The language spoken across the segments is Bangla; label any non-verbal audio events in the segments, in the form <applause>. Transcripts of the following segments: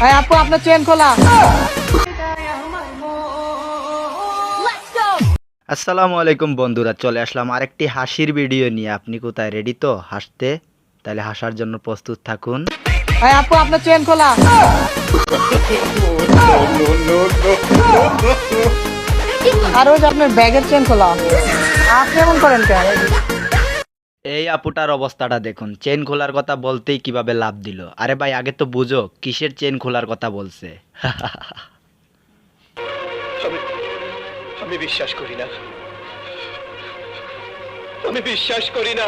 ভাই আপু আপনার চেন খোলা। আসসালামু আলাইকুম বন্ধুরা চলে আসলাম আরেকটি হাসির ভিডিও নিয়ে। আপনি কোথায়? রেডি তো? হাসতে? তাহলে হাসার জন্য প্রস্তুত থাকুন। ভাই আপু আপনার চেন খোলা। আর ওই যে আপনার ব্যাগের চেন খোলা। আপনি এমন করেন কেন? এই আপুটার অবস্থাটা দেখুন। চেন খোলার কথা বলতেই কীভাবে লাভ দিল। আরে ভাই আগে তো বুঝো কিসের চেন খোলার কথা বলছে? আমি আমি বিশ্বাস করি না। আমি বিশ্বাস করি না।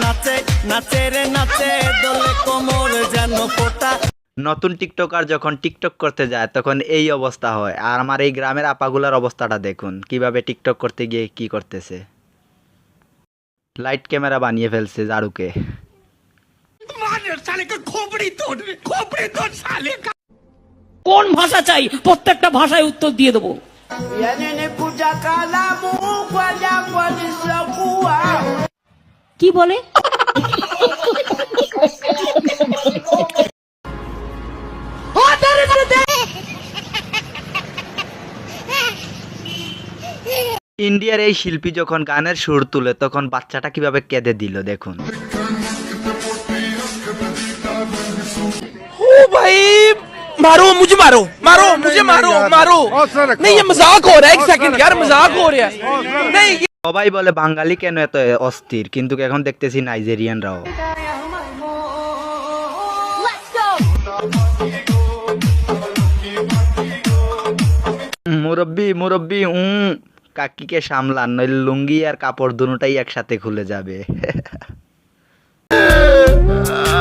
নাচে নাচে রে নাচে দোলে কোমর যেন ফোটা। নতুন টিকটকার যখন টিকটক করতে যায় তখন এই অবস্থা হয়। আর আমার এই গ্রামের আপাগুলার অবস্থাটা দেখুন কীভাবে টিকটক করতে গিয়ে কি করতেছে। লাইট ক্যামেরা বানিয়ে ফেলছে জারুকে কোন ভাষা চাই? প্রত্যেকটা ভাষায় উত্তর দিয়ে দেবো। কি বলে? ইন্ডিয়ার এই শিল্পী যখন গানের সুর তুলে তখন বাচ্চাটা কিভাবে কেঁদে দিল দেখুন भाई मारो मुझे मारो मारो मुझे मारो मारो नहीं ये मजाक हो रहा है एक सेकंड यार मजाक हो रहा है नहीं ये সবাই বলে বাঙালি কেন এত অস্থির কিন্তু এখন দেখতেছি নাইজেরিয়ানরাও মুরব্বি মুরব্বি উম কাকিকে সামলান নইলে লুঙ্গি আর কাপড় দুটাই একসাথে খুলে যাবে। <laughs>